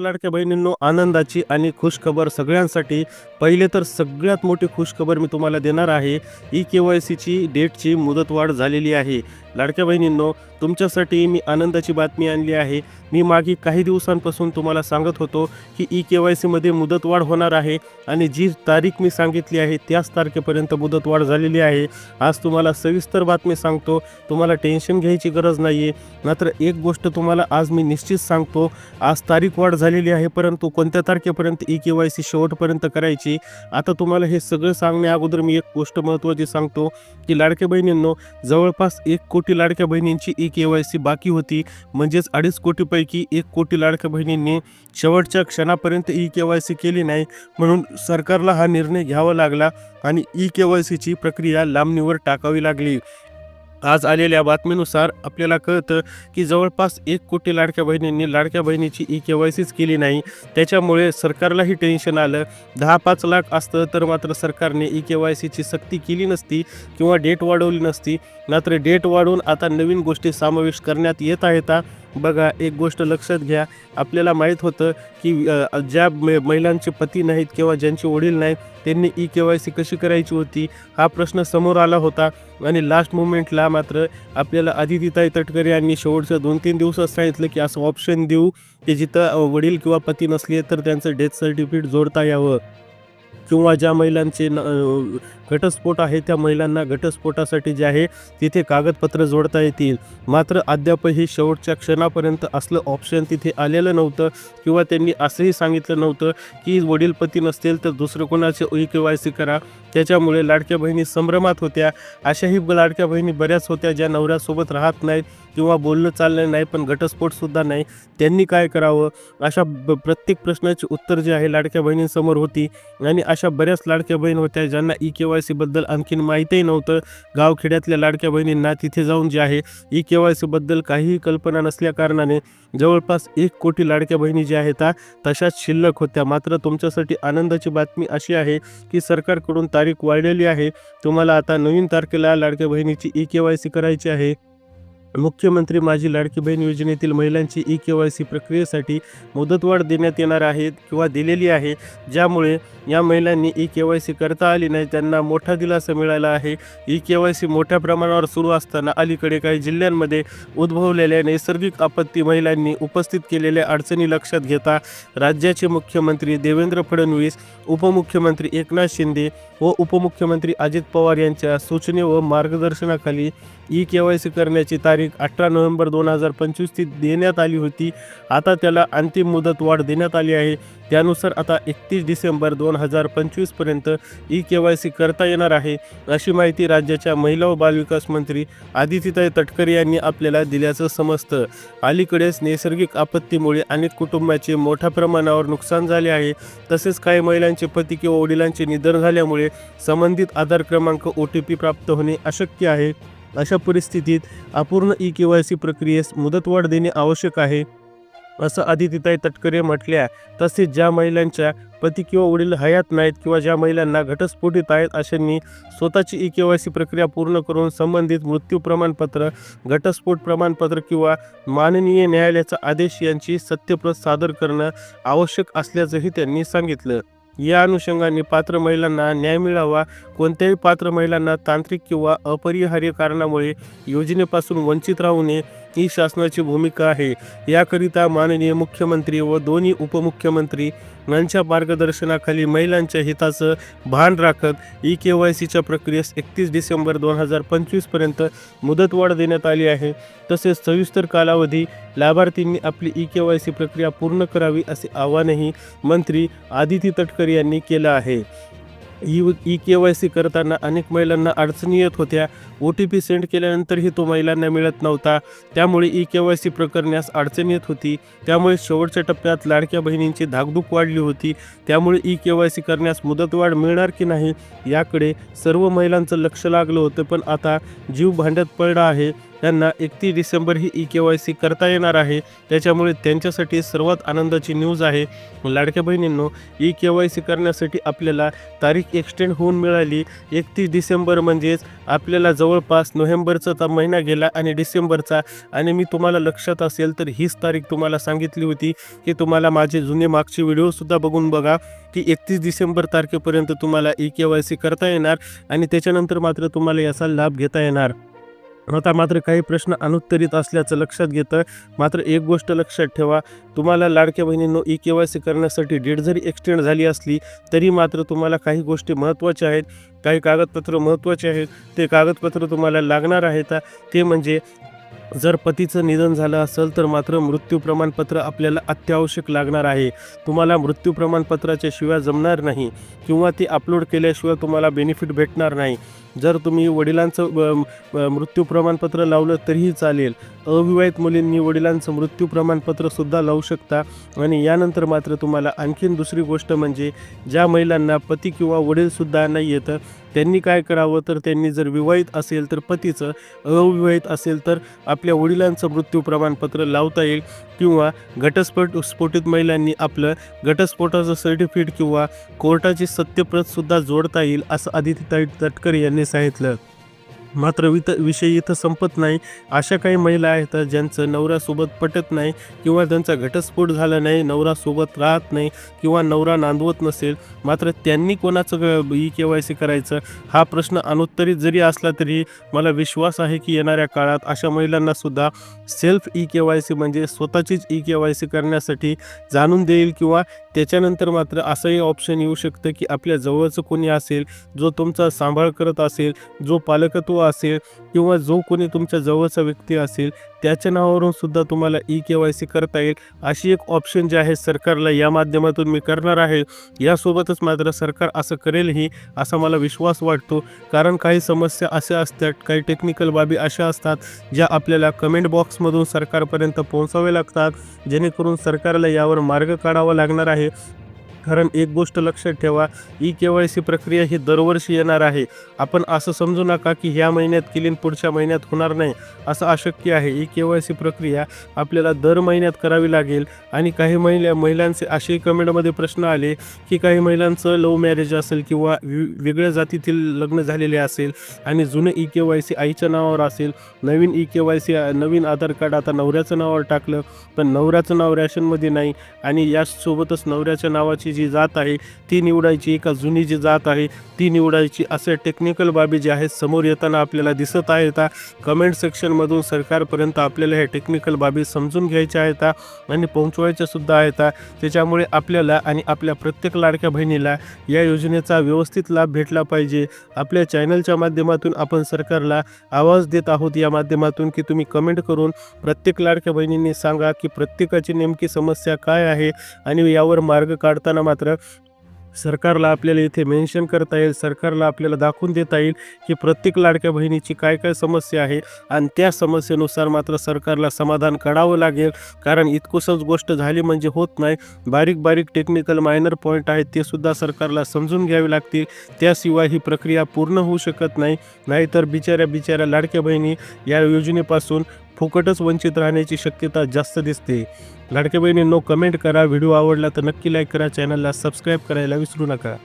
लाडक्या बहिणींनो आनंदाची आणि खुशखबर सगळ्यांसाठी. पहिले तर सगळ्यात मोठी खुशखबर मी तुम्हाला देणार आहे. ई के वाय सीची डेटची मुदतवाढ झालेली आहे. लाडक्या बहिणींनो तुमच्यासाठी मी आनंदाची बातमी आणली आहे. मी मागे काही दिवसांपासून तुम्हाला सांगत होतो की ई के वाय सीमध्ये मुदतवाढ होणार आहे आणि जी तारीख मी सांगितली आहे त्याच तारखेपर्यंत मुदतवाढ झालेली आहे. आज तुम्हाला सविस्तर बातमी सांगतो. तुम्हाला टेन्शन घ्यायची गरज नाही आहे मात्र एक गोष्ट तुम्हाला आज मी निश्चित सांगतो आज तारीख वाढ झालेली आहे परंतु कोणत्या तारखेपर्यंत ई के वाय सी शेवटपर्यंत करायची? आता तुम्हाला हे सगळं सांगण्या अगोदर मी एक गोष्ट महत्त्वाची सांगतो की लाडक्या बहिणींनो जवळपास एक कोटी कोटी लाडक्या बहिणींची ई के वाय सी बाकी होती. म्हणजेच अडीच कोटीपैकी एक कोटी लाडक्या बहिणींनी शेवटच्या क्षणापर्यंत ई के वाय सी केली नाही. म्हणून सरकारला हा निर्णय घ्यावा लागला आणि ई के वाय सीची प्रक्रिया लांबणीवर टाकावी लागली. आज आलेल्या बातमीनुसार आपल्याला कळतं की जवळपास एक कोटी लाडक्या बहिणींनी लाडक्या बहिणीची ई के वाय सीच केली नाही. त्याच्यामुळे सरकारलाही टेन्शन आलं. दहा पाच लाख असतं तर मात्र सरकारने ई के वाय सीची सक्ती केली नसती किंवा डेट वाढवली नसती. मात्र डेट वाढवून आता नवीन गोष्टी समावेश करण्यात येत आहेत. बघा एक गोष्ट लक्षात घ्या. आपल्याला माहीत होतं की ज्या म- महिलांचे पती नाहीत किंवा ज्यांचे वडील नाहीत त्यांनी ई के वाय सी कशी करायची होती? हा प्रश्न समोर आला होता. आणि लास्ट मुमेंटला मात्र आपल्याला आदितीताई तटकरे यांनी शेवटच्या दोन तीन दिवसात सांगितलं की असं ऑप्शन देऊ की जिथं वडील किंवा पती नसले तर त्यांचं डेथ सर्टिफिकेट जोडता यावं. किंवा ज्या महिलांचे न घटस्फोट आहे त्या महिलांना घटस्फोटासाठी जे आहे तिथे कागदपत्र जोडता येतील. मात्र अद्यापही शेवटच्या क्षणापर्यंत असलं ऑप्शन तिथे आलेलं नव्हतं किंवा त्यांनी असंही सांगितलं नव्हतं की वडीलपती नसतील तर दुसरं कोणाचे ई के वाय सी करा. त्याच्यामुळे लाडक्या बहिणी संभ्रमात होत्या. अशाही लाडक्या बहिणी बऱ्याच होत्या ज्या नवऱ्यासोबत राहत नाहीत किंवा बोलणं चाललं नाही पण घटस्फोटसुद्धा नाही. त्यांनी काय करावं? अशा ब प्रत्येक प्रश्नाची उत्तर जे आहे लाडक्या बहिणींसमोर होती. आणि अशा बऱ्याच लाडक्या बहीण होत्या ज्यांना ई के वाय सीबद्दल आणखीन माहितीही नव्हतं. गावखेड्यातल्या लाडक्या बहिणींना तिथे जाऊन जे आहे ई के वाय सीबद्दल काहीही कल्पना नसल्या कारणाने जवळपास एक कोटी लाडक्या बहिणी ज्या आहेत तशाच शिल्लक होत्या. मात्र तुमच्यासाठी आनंदाची बातमी अशी आहे की सरकारकडून तारीख वाढलेली आहे. तुम्हाला आता नवीन तारखेला लाडक्या बहिणीची ई के वाय सी करायची आहे. मुख्यमंत्री माझी लाडकी बहीण योजनेतील महिलांची ई के वाय सी प्रक्रियेसाठी मुदतवाढ देण्यात येणार आहे किंवा दिलेली आहे ज्यामुळे या महिलांनी ई के वाय सी करता आली नाही त्यांना मोठा दिलासा मिळाला आहे. ई के वाय सी मोठ्या प्रमाणावर सुरू असताना अलीकडे काही जिल्ह्यांमध्ये उद्भवलेल्या नैसर्गिक आपत्ती महिलांनी उपस्थित केलेल्या अडचणी लक्षात घेता राज्याचे मुख्यमंत्री देवेंद्र फडणवीस उपमुख्यमंत्री एकनाथ शिंदे व उपमुख्यमंत्री अजित पवार यांच्या सूचने व मार्गदर्शनाखाली ई के वाय सी करण्याची तारीख अठरा नोव्हेंबर दोन हजार पंचवीस ती देण्यात आली होती. आता त्याला अंतिम मुदत वाढ देण्यात आली आहे. त्यानुसार आता एकतीस डिसेंबर दोन हजार पंचवीसपर्यंत ई के वाय सी करता येणार आहे अशी माहिती राज्याच्या महिला व बालविकास मंत्री आदितीताई तटकरे यांनी आपल्याला दिल्याचं समजतं. अलीकडेच नैसर्गिक आपत्तीमुळे अनेक कुटुंबाचे मोठ्या प्रमाणावर नुकसान झाले आहे. तसेच काही महिलांचे पती किंवा वडिलांचे निधन झाल्यामुळे संबंधित आधार क्रमांक ओ टी पी प्राप्त होणे अशक्य आहे. अशा परिस्थितीत अपूर्ण ई के वाय सी प्रक्रियेस मुदतवाढ देणे आवश्यक आहे असं आदितीताई तटकरे म्हटल्या. तसेच ज्या महिलांच्या पती किंवा वडील हयात नाहीत किंवा ज्या महिलांना घटस्फोटित आहेत अशांनी स्वतःची ई के वाय सी प्रक्रिया पूर्ण करून संबंधित मृत्यू प्रमाणपत्र घटस्फोट प्रमाणपत्र किंवा माननीय न्यायालयाचा आदेश यांची सत्यप्रत सादर करणं आवश्यक असल्याचंही त्यांनी सांगितलं. या अनुषंगाने पात्र महिलांना न्याय मिळावा कोणत्याही पात्र महिलांना तांत्रिक किंवा अपरिहार्य कारणामुळे योजनेपासून वंचित राहू नये ही शासनाची भूमिका आहे. याकरिता माननीय मुख्यमंत्री व दोन्ही उपमुख्यमंत्री यांच्या मार्गदर्शनाखाली महिलांच्या हिताचं भान राखत ई के वाय सीच्या प्रक्रियेस एकतीस डिसेंबर दोन हजार पंचवीसपर्यंत मुदतवाढ देण्यात आली आहे. तसेच सविस्तर कालावधी लाभार्थींनी आपली ई के वाय सी प्रक्रिया पूर्ण करावी असे आवाहनही मंत्री आदिती तटकरे यांनी केलं आहे. E E K Y C करताना अनेक महिलांना अडचणी येत होत्या. ओ टी पी सेंड केल्यानंतरही तो महिलांना मिळत नव्हता. त्यामुळे ई के वाय सी प्रकरण्यास अडचण येत होती. त्यामुळे शेवटच्या टप्प्यात लाडक्या बहिणींची धाकधूक वाढली होती. त्यामुळे ई के वाय सी करण्यास मुदतवाढ मिळणार की नाही याकडे सर्व महिलांचं लक्ष लागलं होतं. पण आता जीव भांड्यात पडला आहे. त्यांना एकतीस डिसेंबर ही ई के वाय सी करता येणार आहे. त्याच्यामुळे त्यांच्यासाठी सर्वात आनंदाची न्यूज आहे. लाडक्या बहिणींनो ई के वाय सी करण्यासाठी आपल्याला तारीख एक्सटेंड होऊन मिळाली. एकतीस डिसेंबर म्हणजेच आपल्याला जवळपास नोव्हेंबरचा महिना गेला आणि डिसेंबरचा. आणि मी तुम्हाला लक्षात असेल तर हीच तारीख तुम्हाला सांगितली होती की तुम्हाला माझे जुने मागचे व्हिडिओसुद्धा बघून बघा की एकतीस डिसेंबर तारखेपर्यंत तुम्हाला ई के वाय सी करता येणार आणि त्याच्यानंतर मात्र तुम्हाला याचा लाभ घेता येणार. आता मात्र काही प्रश्न अनुत्तरित असल्याचं लक्षात घेतं मात्र एक गोष्ट लक्षात ठेवा तुम्हाला लाडक्या बहिणींनो ई के वाय सी करण्यासाठी डेट जरी एक्सटेंड झाली असली तरी मात्र तुम्हाला काही गोष्टी महत्त्वाच्या आहेत. काही कागदपत्र महत्त्वाचे आहेत. ते कागदपत्र तुम्हाला लागणार आहेत. ते म्हणजे जर पतीचं निधन झालं असेल तर मात्र मृत्यू प्रमाणपत्र आपल्याला अत्यावश्यक लागणार आहे. तुम्हाला मृत्यू प्रमाणपत्राच्या शिवाय जमणार नाही किंवा ते अपलोड केल्याशिवाय तुम्हाला बेनिफिट भेटणार नाही. जर तुम्ही वडिलांचं मृत्यू प्रमाणपत्र लावलं तरीही चालेल. अविवाहित मुलींनी वडिलांचं मृत्यू प्रमाणपत्रसुद्धा लावू शकता आणि यानंतर मात्र तुम्हाला आणखीन दुसरी गोष्ट म्हणजे ज्या महिलांना पती किंवा वडीलसुद्धा नाही येतं त्यांनी काय करावं? तर त्यांनी जर विवाहित असेल तर पतीचं अविवाहित असेल तर आपल्या वडिलांचं मृत्यू प्रमाणपत्र लावता येईल किंवा घटस्फोट स्फोटित महिलांनी आपलं घटस्फोटाचं सर्टिफिकेट किंवा कोर्टाची सत्यप्रतसुद्धा जोडता येईल असं आदित्यताई तटकरे यांनी सांगितलं. मात्र वित विषय इथं संपत नाही. अशा काही महिला आहेत ज्यांचं नवऱ्यासोबत पटत नाही किंवा त्यांचा घटस्फोट झाला नाही नवरासोबत राहत नाही किंवा नवरा नांदवत नसेल मात्र त्यांनी कोणाचं ई के वाय सी करायचं? हा प्रश्न अनुत्तरित जरी असला तरी मला विश्वास आहे की येणाऱ्या काळात अशा महिलांनासुद्धा self E K Y C म्हणजे स्वतःचीच ई के वाय सी करण्यासाठी जाणून देईल किंवा त्याच्यानंतर मात्र असंही ऑप्शन येऊ शकतं की आपल्या जवळचं कोणी असेल जो तुमचा सांभाळ करत असेल जो पालकत्व असेल किंवा जो कोणी तुमच्या जवळचा व्यक्ती असेल त्याच्या नावावरून सुद्धा तुम्हाला ई के वाय सी करता येईल. अशी एक ऑप्शन जे आहे सरकारला या माध्यमातून मी करणार आहे. यासोबतच मात्र सरकार असं करेलही असा मला विश्वास वाटतो. कारण काही समस्या अशा असतात काही टेक्निकल बाबी अशा असतात ज्या आपल्याला कमेंट बॉक्समधून सरकारपर्यंत पोहोचावे लागतात. जेणेकरून सरकारला यावर मार्ग काढावा लागणार आहे. कारण एक गोष्ट लक्षात ठेवा ई के वाय सी प्रक्रिया ही दरवर्षी येणार आहे. आपण असं समजू नका की ह्या महिन्यात केली पुढच्या महिन्यात होणार नाही. असं अशक्य आहे. ई के वाय सी प्रक्रिया आपल्याला दर महिन्यात करावी लागेल. आणि काही महिला महिलांचे असे कमेंटमध्ये प्रश्न आले की काही महिलांचं लव्ह मॅरेज असेल किंवा वि- वेगळ्या जातीतील लग्न झालेले असेल आणि जुनं ई के वाय सी आईच्या नावावर असेल नवीन ई के वाय सी नवीन आधार कार्ड आता नवऱ्याचं नावावर टाकलं पण नवऱ्याचं नाव रॅशनमध्ये नाही आणि यासोबतच नवऱ्याच्या नावाची जी जात आहे ती निवडायची का जुनी जी जात आहे ती निवडायची असे टेक्निकल बाबी जे आहेत समोर येताना आपल्याला दिसत आहेत. कमेंट सेक्शनमधून सरकारपर्यंत आपल्याला ह्या टेक्निकल बाबी समजून घ्यायच्या आहेत आणि पोहोचवायच्या सुद्धा आहेत. त्याच्यामुळे आपल्याला आणि आपल्या प्रत्येक लाडक्या बहिणीला या योजनेचा व्यवस्थित लाभ भेटला पाहिजे. आपल्या चॅनलच्या माध्यमातून आपण सरकारला आवाज देत आहोत. या माध्यमातून की तुम्ही कमेंट करून प्रत्येक लाडक्या बहिणींनी सांगा की प्रत्येकाची नेमकी समस्या काय आहे आणि यावर मार्ग काढताना मात्र सरकारला आपल्याला इथे मेन्शन करता येईल सरकारला आपल्याला दाखवून देता येईल की प्रत्येक लाडक्या बहिणीची काय काय समस्या आहे आणि त्या समस्येनुसार मात्र सरकारला समाधान काढावं लागेल. कारण इतकुसच गोष्ट झाली म्हणजे होत नाही. बारीक बारीक टेक्निकल मायनर पॉईंट आहेत ते सुद्धा सरकारला समजून घ्यावे लागतील. त्याशिवाय ही प्रक्रिया पूर्ण होऊ शकत नाही. नाहीतर बिचाऱ्या बिचाऱ्या लाडक्या बहिणी या योजनेपासून फुकटच वंचित राहण्याची शक्यता जास्त दिसते. लाडक्या बहिणींनो कमेंट करा. व्हिडिओ आवडला तर नक्की लाईक करा. चॅनलला सबस्क्राईब करायला विसरू नका.